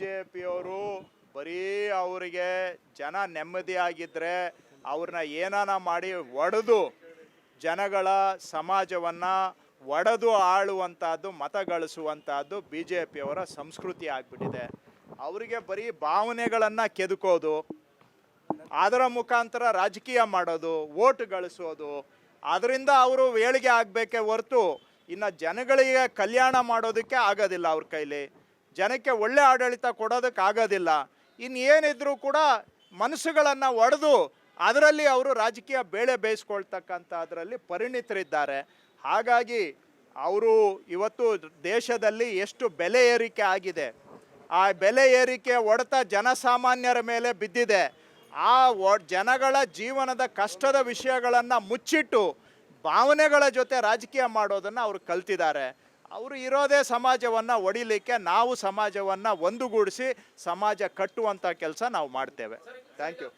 J ಪಿಯವರು ಬರೀ ಅವರಿಗೆ ಜನ ನೆಮ್ಮದಿ ನೆಮ್ಮದಿಯಾಗಿದ್ದರೆ ಅವ್ರನ್ನ ಏನಾನ ಮಾಡಿ ಒಡೆದು ಜನಗಳ ಸಮಾಜವನ್ನು ಒಡೆದು ಆಳುವಂಥದ್ದು ಮತ ಗಳಿಸುವಂಥದ್ದು ಬಿ ಜೆ ಪಿಯವರ ಸಂಸ್ಕೃತಿ ಆಗಿಬಿಟ್ಟಿದೆ. ಅವರಿಗೆ ಬರೀ ಭಾವನೆಗಳನ್ನು ಕೆದಕೋದು, ಅದರ ಮುಖಾಂತರ ರಾಜಕೀಯ ಮಾಡೋದು ಓಟ್ ಗಳಿಸೋದು, ಅದರಿಂದ ಅವರು ಏಳಿಗೆ ಆಗಬೇಕೇ ಹೊರತು ಇನ್ನು ಜನಗಳಿಗೆ ಕಲ್ಯಾಣ ಮಾಡೋದಕ್ಕೆ ಆಗೋದಿಲ್ಲ ಅವ್ರ ಕೈಲಿ. ಜನಕ್ಕೆ ಒಳ್ಳೆ ಆಡಳಿತ ಕೊಡೋದಕ್ಕೆ ಆಗೋದಿಲ್ಲ ಇನ್ನೇನಿದ್ರೂ ಕೂಡ ಮನಸ್ಸುಗಳನ್ನು ಒಡೆದು ಅದರಲ್ಲಿ ಅವರು ರಾಜಕೀಯ ಬೇಳೆ ಬೇಯಿಸ್ಕೊಳ್ತಕ್ಕಂಥ ಅದರಲ್ಲಿ ಪರಿಣಿತರಿದ್ದಾರೆ. ಹಾಗಾಗಿ ಅವರು ಇವತ್ತು ದೇಶದಲ್ಲಿ ಎಷ್ಟು ಬೆಲೆ ಏರಿಕೆ ಆಗಿದೆ. ಆ ಬೆಲೆ ಏರಿಕೆ ಒಡೆತ ಜನಸಾಮಾನ್ಯರ ಮೇಲೆ ಬಿದ್ದಿದೆ. ಆ ಜನಗಳ ಜೀವನದ ಕಷ್ಟದ ವಿಷಯಗಳನ್ನು ಮುಚ್ಚಿಟ್ಟು ಭಾವನೆಗಳ ಜೊತೆ ರಾಜಕೀಯ ಮಾಡೋದನ್ನು ಅವರು ಕಲ್ತಿದ್ದಾರೆ. ಅವರು ಇರೋದೇ ಸಮಾಜವನ್ನು ಒಡಿಲಿಕ್ಕೆ ನಾವು ಸಮಾಜವನ್ನು ಒಂದುಗೂಡಿಸಿ ಸಮಾಜ ಕಟ್ಟುವಂಥ ಕೆಲಸ ನಾವು ಮಾಡ್ತೇವೆ. Thank you